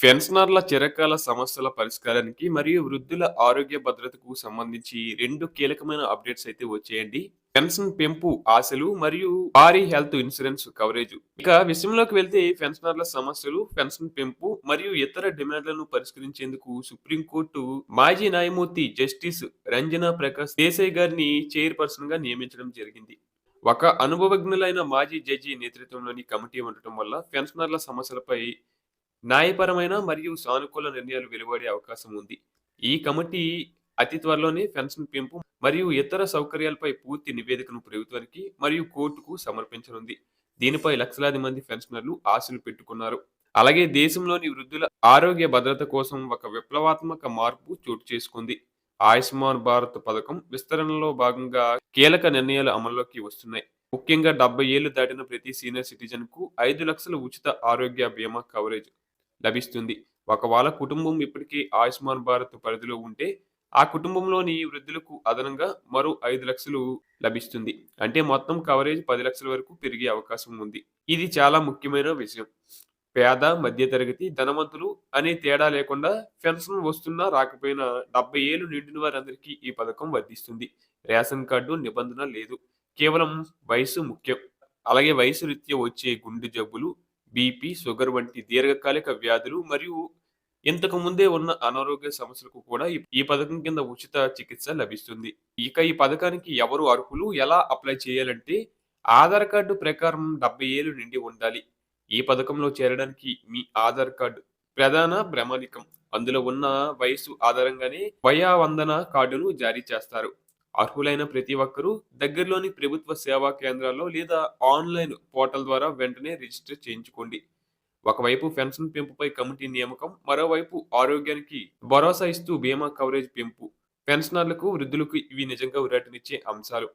పెన్షనర్ల చిరకాల సమస్యల పరిష్కారానికి మరియు వృద్ధుల ఆరోగ్య భద్రతకు సంబంధించి రెండు కీలకమైన అప్డేట్స్ అయితే వచ్చేయండి. పెన్షన్ పెంపు ఆశలు మరియు భారీ హెల్త్ ఇన్సూరెన్స్ కవరేజ్. ఇక విషయంలోకి వెళ్తే పెన్షనర్ల సమస్యలు పెన్షన్ పెంపు మరియు ఇతర డిమాండ్లను పరిష్కరించేందుకు సుప్రీంకోర్టు మాజీ న్యాయమూర్తి జస్టిస్ రంజనా ప్రకాష్ దేశాయ్ గారిని చైర్పర్సన్గా నియమించడం జరిగింది. ఒక అనుభవజ్ఞులైన మాజీ జడ్జి నేతృత్వంలోని కమిటీ ఉండటం వల్ల పెన్షనర్ల సమస్యలపై న్యాయపరమైన మరియు సానుకూల నిర్ణయాలు వెలువడే అవకాశం ఉంది. ఈ కమిటీ అతి త్వరలోనే పెన్షన్ పెంపు మరియు ఇతర సౌకర్యాలపై పూర్తి నివేదికను ప్రభుత్వానికి మరియు కోర్టుకు సమర్పించనుంది. దీనిపై లక్షలాది మంది పెన్షనర్లు ఆశలు పెట్టుకున్నారు. అలాగే దేశంలోని వృద్ధుల ఆరోగ్య భద్రత కోసం ఒక విప్లవాత్మక మార్పు చోటు చేసుకుంది. ఆయుష్మాన్ భారత్ పథకం విస్తరణలో భాగంగా కీలక నిర్ణయాలు అమల్లోకి వస్తున్నాయి. ముఖ్యంగా డెబ్బై ఏళ్ళు దాటిన ప్రతి సీనియర్ సిటిజన్కు ఐదు లక్షల ఉచిత ఆరోగ్య బీమా కవరేజ్ లభిస్తుంది. ఒకవేళ కుటుంబం ఇప్పటికే ఆయుష్మాన్ భారత్ పరిధిలో ఉంటే ఆ కుటుంబంలోని వృద్ధులకు అదనంగా మరో ఐదు లక్షలు లభిస్తుంది. అంటే మొత్తం కవరేజ్ పది లక్షల వరకు పెరిగే అవకాశం ఉంది. ఇది చాలా ముఖ్యమైన విషయం. పేద మధ్యతరగతి ధనవంతులు అనే తేడా లేకుండా పెన్షన్ వస్తున్నా రాకపోయినా డెబ్బై ఏళ్ళు నిండిన వారందరికీ ఈ పథకం వర్తిస్తుంది. రేషన్ కార్డు నిబంధన లేదు. కేవలం వయసు ముఖ్యం. అలాగే వయసు రీత్యా వచ్చే గుండె జబ్బులు బీపీ షుగర్ వంటి దీర్ఘకాలిక వ్యాధులు మరియు ఇంతకు ముందే ఉన్న అనారోగ్య సమస్యలకు కూడా ఈ- పథకం కింద ఉచిత చికిత్స లభిస్తుంది. ఇక ఈ పథకానికి ఎవరు అర్హులు ఎలా అప్లై చేయాలంటే ఆధార్ కార్డు ప్రకారం డెబ్బై ఏళ్ళు నిండి ఉండాలి. ఈ పథకంలో చేరడానికి మీ ఆధార్ కార్డు ప్రధాన ప్రామాణికం అందులో ఉన్న వయసు ఆధారంగానే వయావందన కార్డును జారీ చేస్తారు. అర్హులైన ప్రతి ఒక్కరూ దగ్గరలోని ప్రభుత్వ సేవా కేంద్రాల్లో లేదా ఆన్లైన్ పోర్టల్ ద్వారా వెంటనే రిజిస్టర్ చేయించుకోండి. ఒకవైపు పెన్షన్ పెంపుపై కమిటీ నియామకం మరోవైపు ఆరోగ్యానికి భరోసా ఇస్తూ బీమా కవరేజ్ పెంపు. పెన్షనర్లకు వృద్ధులకు ఇవి నిజంగా ఊరటనిచ్చే అంశాలు.